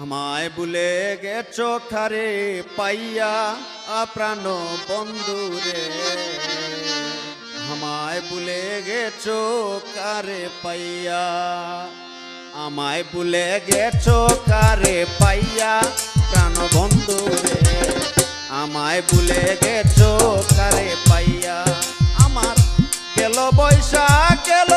আমায় ভুলে গেছো খারে পাইয়া প্রাণ বন্ধুরে আমায় ভুলে গেছো কারে পাইয়া, আমায় ভুলে গেছো কারে পাইয়া, প্রাণ বন্ধুরে আমায় ভুলে গেছো কারে পাইয়া, আমার গেল বৈশাখ গেল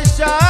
গেল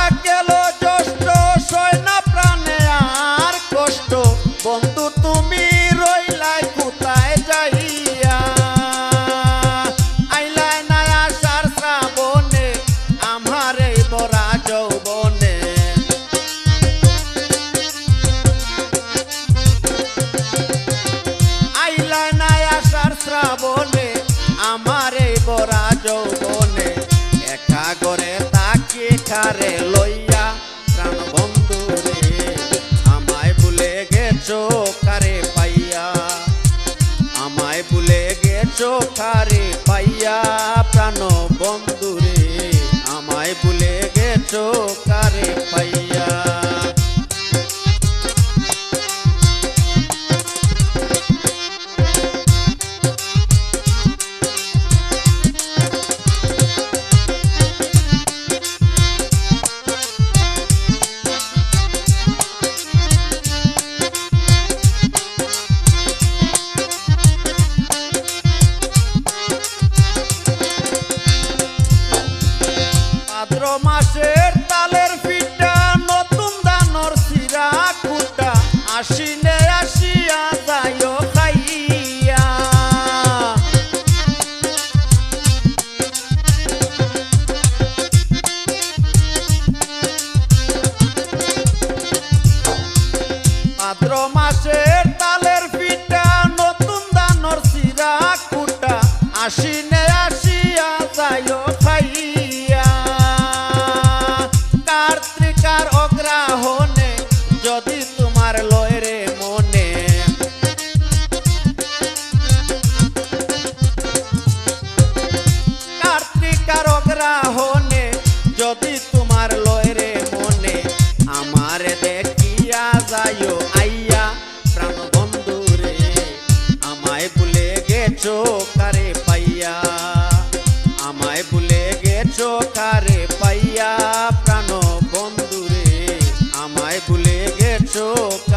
মাসের তালের পিঠা নতুন দানর সিরা কুটা আসিনে যদি মনে। কার্তিকার দেখিয়া যাইও আইয়া প্রাণ বন্ধু আমায় ভুলে গেছো কারে পাইয়া? আমায় ভুলে গেছো কারে গেছো